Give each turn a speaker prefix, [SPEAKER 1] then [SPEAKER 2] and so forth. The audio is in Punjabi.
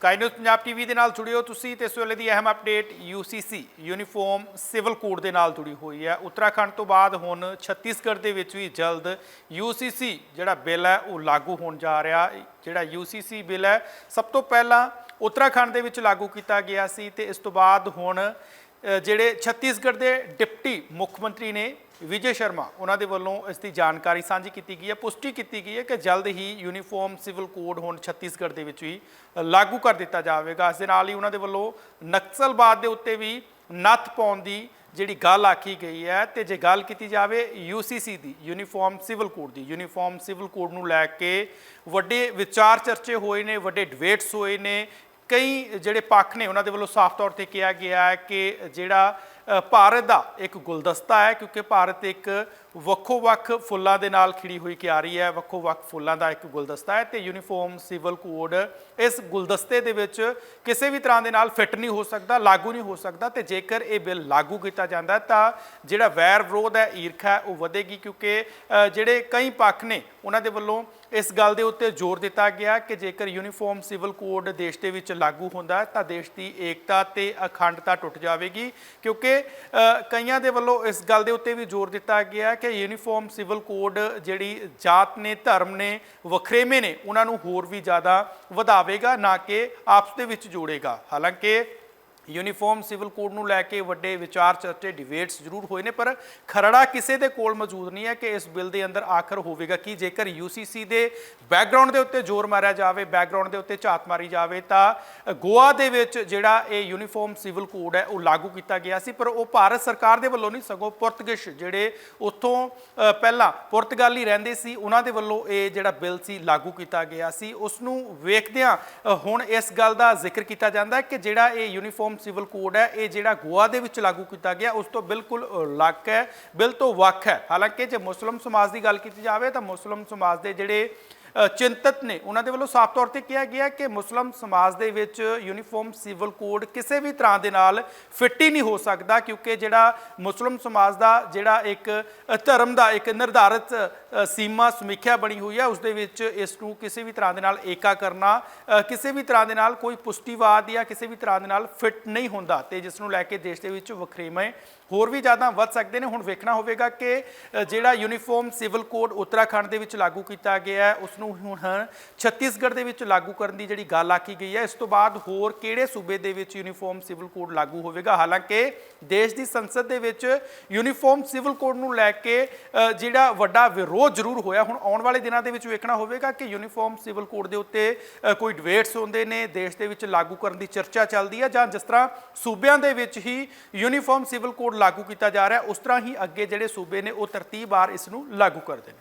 [SPEAKER 1] ਸਕਾਈ ਨਿਊਜ਼ ਪੰਜਾਬ ਟੀਵੀ ਦੇ ਨਾਲ ਜੁੜਿਓ ਤੁਸੀਂ ਤੇ ਇਸ ਵੇਲੇ ਦੀ ਅਹਿਮ update UCC uniform civil code ਦੇ ਨਾਲ ਜੁੜੀ ਹੋਈ ਹੈ। ਉੱਤਰਾਖੰਡ ਤੋਂ ਬਾਅਦ ਹੁਣ ਛੱਤੀਸਗੜ੍ਹ ਦੇ ਵਿੱਚ ਵੀ ਜਲਦ ਯੂਸੀਸੀ ਜਿਹੜਾ ਬਿੱਲ ਹੈ ਉਹ ਲਾਗੂ ਹੋਣ ਜਾ ਰਿਹਾ। ਜਿਹੜਾ ਯੂਸੀਸੀ ਬਿੱਲ ਹੈ, ਸਭ ਤੋਂ ਪਹਿਲਾਂ ਉੱਤਰਾਖੰਡ ਦੇ ਵਿੱਚ ਲਾਗੂ ਕੀਤਾ ਗਿਆ ਸੀ ਤੇ ਇਸ ਤੋਂ ਬਾਅਦ ਹੁਣ ਜਿਹੜੇ ਛੱਤੀਸਗੜ੍ਹ ਦੇ ਡਿਪਟੀ ਮੁੱਖ ਮੰਤਰੀ ਨੇ ਵਿਜੇ ਸ਼ਰਮਾ, ਉਹਨਾਂ ਦੇ ਵੱਲੋਂ ਇਸ ਦੀ ਜਾਣਕਾਰੀ ਸਾਂਝੀ ਕੀਤੀ ਗਈ ਹੈ, ਪੁਸ਼ਟੀ ਕੀਤੀ ਗਈ ਹੈ ਕਿ ਜਲਦ ਹੀ ਯੂਨੀਫਾਰਮ ਸਿਵਲ ਕੋਡ ਹੁਣ ਛੱਤੀਸਗੜ੍ਹ ਦੇ ਵਿੱਚ ਵੀ ਲਾਗੂ ਕਰ ਦਿੱਤਾ ਜਾਵੇਗਾ। ਇਸ ਦੇ ਨਾਲ ਹੀ ਉਹਨਾਂ ਦੇ ਵੱਲੋਂ ਨਕਸਲਵਾਦ ਦੇ ਉੱਤੇ ਵੀ ਨੱਥ ਪਾਉਣ ਦੀ ਜਿਹੜੀ ਗੱਲ ਆਖੀ ਗਈ ਹੈ ਤੇ ਜੇ ਗੱਲ ਕੀਤੀ ਜਾਵੇ ਯੂਸੀਸੀ ਦੀ ਯੂਨੀਫਾਰਮ ਸਿਵਲ ਕੋਡ ਦੀ ਯੂਨੀਫਾਰਮ ਸਿਵਲ ਕੋਡ ਨੂੰ ਲੈ ਕੇ ਵੱਡੇ ਵਿਚਾਰ ਚਰਚੇ ਹੋਏ ਨੇ, ਵੱਡੇ ਡਿਬੇਟਸ ਹੋਏ ਨੇ। ਕਈ ਜਿਹੜੇ ਪੱਖ ਨੇ, ਉਹਨਾਂ ਦੇ ਵੱਲੋਂ ਸਾਫ਼ ਤੌਰ ਤੇ ਕਿਹਾ ਗਿਆ ਹੈ ਕਿ ਜਿਹੜਾ ਭਾਰਤ ਦਾ ਇੱਕ ਗੁਲਦਸਤਾ ਹੈ, ਕਿਉਂਕਿ ਭਾਰਤ ਇੱਕ ਵੱਖੋ-ਵੱਖ ਫੁੱਲਾਂ ਦੇ ਨਾਲ ਖਿੜੀ ਹੋਈ ਕਿ ਆ ਰਹੀ ਹੈ, ਵੱਖੋ-ਵੱਖ ਫੁੱਲਾਂ ਦਾ ਇੱਕ ਗੁਲਦਸਤਾ ਹੈ ਤੇ ਯੂਨੀਫਾਰਮ ਸਿਵਲ ਕੋਡ ਇਸ ਗੁਲਦਸਤੇ ਦੇ ਵਿੱਚ ਕਿਸੇ ਵੀ ਤਰ੍ਹਾਂ ਦੇ ਨਾਲ ਫਿੱਟ ਨਹੀਂ ਹੋ ਸਕਦਾ, ਲਾਗੂ ਨਹੀਂ ਹੋ ਸਕਦਾ ਤੇ ਜੇਕਰ ਇਹ ਬਿੱਲ ਲਾਗੂ ਕੀਤਾ ਜਾਂਦਾ ਤਾਂ ਜਿਹੜਾ ਵੈਰ ਵਿਰੋਧ ਹੈ, ਈਰਖਾ ਹੈ, ਉਹ ਵਧੇਗੀ ਕਿਉਂਕਿ ਜਿਹੜੇ ਕਈ ਪੱਖ ਨੇ, ਉਹਨਾਂ ਦੇ ਵੱਲੋਂ ਇਸ ਗੱਲ ਦੇ ਉੱਤੇ ਜ਼ੋਰ ਦਿੱਤਾ ਗਿਆ ਕਿ ਜੇਕਰ ਯੂਨੀਫਾਰਮ ਸਿਵਲ ਕੋਡ ਦੇਸ਼ ਦੇ ਵਿੱਚ ਲਾਗੂ ਹੁੰਦਾ ਤਾਂ ਦੇਸ਼ ਦੀ ਏਕਤਾ ਤੇ ਅਖੰਡਤਾ ਟੁੱਟ ਜਾਵੇਗੀ ਕਿਉਂਕਿ ਅ, ਕਈਆਂ ਦੇ ਵੱਲੋਂ ਇਸ ਗੱਲ ਦੇ ਉੱਤੇ ਵੀ ਜ਼ੋਰ ਦਿੱਤਾ ਗਿਆ ਕਿ ਯੂਨੀਫਾਰਮ ਸਿਵਲ ਕੋਡ ਜਿਹੜੀ ਜਾਤ ਨੇ ਧਰਮ ਨੇ ਵਖਰੇਵੇਂ ਨੇ ਉਹਨਾਂ ਨੂੰ ਹੋਰ ਵੀ ਜ਼ਿਆਦਾ ਵਧਾਵੇਗਾ ਨਾ ਕਿ ਆਪਸ ਦੇ ਵਿੱਚ ਜੋੜੇਗਾ। ਹਾਲਾਂਕਿ ਯੂਨੀਫਾਰਮ ਸਿਵਲ ਕੋਡ ਨੂੰ ਲੈ ਕੇ ਵੱਡੇ ਵਿਚਾਰ ਚਰਚੇ ਡਿਬੇਟਸ ਜ਼ਰੂਰ ਹੋਏ ਨੇ, ਪਰ ਖਰੜਾ ਕਿਸੇ ਦੇ ਕੋਲ ਮੌਜੂਦ ਨਹੀਂ ਹੈ ਕਿ ਇਸ ਬਿੱਲ ਦੇ ਅੰਦਰ ਆਖਰ ਹੋਵੇਗਾ ਕਿ। ਜੇਕਰ ਯੂਸੀਸੀ ਦੇ ਬੈਕਗ੍ਰਾਉਂਡ ਦੇ ਉੱਤੇ ਜ਼ੋਰ ਮਾਰਿਆ ਜਾਵੇ ਬੈਕਗ੍ਰਾਉਂਡ ਦੇ ਉੱਤੇ ਝਾਤ ਮਾਰੀ ਜਾਵੇ, ਤਾਂ ਗੋਆ ਦੇ ਵਿੱਚ ਜਿਹੜਾ ਇਹ ਯੂਨੀਫਾਰਮ ਸਿਵਲ ਕੋਡ ਹੈ, ਉਹ ਲਾਗੂ ਕੀਤਾ ਗਿਆ ਸੀ। ਪਰ ਉਹ ਭਾਰਤ ਸਰਕਾਰ ਦੇ ਵੱਲੋਂ ਨਹੀਂ, ਸਗੋਂ ਪੁਰਤਗਿਸ਼ ਜਿਹੜੇ ਉੱਥੋਂ ਪਹਿਲਾਂ ਪੁਰਤਗਾਲੀ ਰਹਿੰਦੇ ਸੀ, ਉਹਨਾਂ ਦੇ ਵੱਲੋਂ ਇਹ ਜਿਹੜਾ ਬਿੱਲ ਸੀ, ਲਾਗੂ ਕੀਤਾ ਗਿਆ ਸੀ। ਉਸ ਨੂੰ ਵੇਖਦਿਆਂ ਹੁਣ ਇਸ ਗੱਲ ਦਾ ਜ਼ਿਕਰ ਕੀਤਾ ਜਾਂਦਾ ਹੈ ਕਿ ਜਿਹੜਾ ਇਹ ਯੂਨੀਫਾਰਮ ਸਿਵਲ ਕੋਡ ਹੈ, ਇਹ ਜਿਹੜਾ ਗੋਆ ਦੇ ਵਿੱਚ ਲਾਗੂ ਕੀਤਾ ਗਿਆ, ਉਸ ਤੋਂ ਬਿਲਕੁਲ ਅਲੱਗ ਹੈ, ਬਿਲ ਤੋਂ ਵੱਖ ਹੈ। ਹਾਲਾਂਕਿ ਜੇ ਮੁਸਲਮ ਸਮਾਜ ਦੀ ਗੱਲ ਕੀਤੀ ਜਾਵੇ, ਤਾਂ ਮੁਸਲਮ ਸਮਾਜ ਦੇ ਜਿਹੜੇ ਚਿੰਤਤ ਨੇ। ਉਹਨਾਂ ਦੇ ਵੱਲੋਂ ਸਾਫ਼ ਤੌਰ ਤੇ ਕਿਹਾ ਗਿਆ ਕਿ ਮੁਸਲਮ ਸਮਾਜ ਦੇ ਵਿੱਚ ਯੂਨੀਫਾਰਮ ਸਿਵਲ ਕੋਡ ਕਿਸੇ ਵੀ ਤਰ੍ਹਾਂ ਦੇ ਨਾਲ ਫਿੱਟ ਹੀ ਨਹੀਂ ਹੋ ਸਕਦਾ ਕਿਉਂਕਿ ਜਿਹੜਾ ਮੁਸਲਮ ਸਮਾਜ ਦਾ ਜਿਹੜਾ ਇੱਕ ਧਰਮ ਦਾ ਇੱਕ ਨਿਰਧਾਰਿਤ ਸੀਮਾ, ਸਮੀਖਿਆ ਬਣੀ ਹੋਈ ਹੈ ਉਸ ਦੇ ਵਿੱਚ ਇਸ ਨੂੰ ਕਿਸੇ ਵੀ ਤਰ੍ਹਾਂ ਦੇ ਨਾਲ ਏਕਾ ਕਰਨਾ ਕਿਸੇ ਵੀ ਤਰ੍ਹਾਂ ਦੇ ਨਾਲ ਕੋਈ ਪੁਸ਼ਟੀਵਾਦ ਜਾਂ ਕਿਸੇ ਵੀ ਤਰ੍ਹਾਂ ਦੇ ਨਾਲ ਫਿੱਟ ਨਹੀਂ ਹੁੰਦਾ ਤੇ ਜਿਸ ਨੂੰ ਲੈ ਕੇ ਦੇਸ਼ ਦੇ ਵਿੱਚ ਵਖਰੇਵੇਂ ਹੋਰ ਵੀ ਜ਼ਿਆਦਾ ਵੱਧ ਸਕਦੇ ਨੇ। ਹੁਣ ਵੇਖਣਾ ਹੋਵੇਗਾ ਕਿ ਜਿਹੜਾ ਯੂਨੀਫਾਰਮ ਸਿਵਲ ਕੋਡ ਉੱਤਰਾਖੰਡ ਦੇ ਵਿੱਚ ਲਾਗੂ ਕੀਤਾ ਗਿਆ ਹੈ, ਉਸ ਨੂੰ ਹੁਣ ਛੱਤੀਸਗੜ੍ਹ ਦੇ ਵਿੱਚ ਲਾਗੂ ਕਰਨ ਦੀ ਜਿਹੜੀ ਗੱਲ ਆਖੀ ਗਈ ਹੈ, ਇਸ ਤੋਂ ਬਾਅਦ ਹੋਰ ਕਿਹੜੇ ਸੂਬੇ ਦੇ ਵਿੱਚ ਯੂਨੀਫਾਰਮ ਸਿਵਲ ਕੋਡ ਲਾਗੂ ਹੋਵੇਗਾ? ਹਾਲਾਂਕਿ ਦੇਸ਼ ਦੀ ਸੰਸਦ ਦੇ ਵਿੱਚ ਯੂਨੀਫਾਰਮ ਸਿਵਲ ਕੋਡ ਨੂੰ ਲੈ ਕੇ ਜਿਹੜਾ ਵੱਡਾ ਵਿਰੋਧ ਜ਼ਰੂਰ ਹੋਇਆ। ਹੁਣ ਆਉਣ ਵਾਲੇ ਦਿਨਾਂ ਦੇ ਵਿੱਚ ਵੇਖਣਾ ਹੋਵੇਗਾ ਕਿ ਯੂਨੀਫਾਰਮ ਸਿਵਲ ਕੋਡ ਦੇ ਉੱਤੇ ਕੋਈ ਡਿਬੇਟਸ ਹੁੰਦੇ ਨੇ, ਦੇਸ਼ ਦੇ ਵਿੱਚ ਲਾਗੂ ਕਰਨ ਦੀ ਚਰਚਾ ਚੱਲਦੀ ਹੈ ਜਾਂ ਜਿਸ ਤਰ੍ਹਾਂ ਸੂਬਿਆਂ ਦੇ ਵਿੱਚ ਹੀ ਯੂਨੀਫਾਰਮ ਸਿਵਲ ਕੋਡ ਲਾਗੂ ਕੀਤਾ ਜਾ ਰਿਹਾ, ਉਸ ਤਰ੍ਹਾਂ ਹੀ ਅੱਗੇ ਜਿਹੜੇ ਸੂਬੇ ਨੇ ਉਹ ਤਰਤੀਬਵਾਰ ਇਸ ਨੂੰ ਲਾਗੂ ਕਰਦੇ ਨੇ।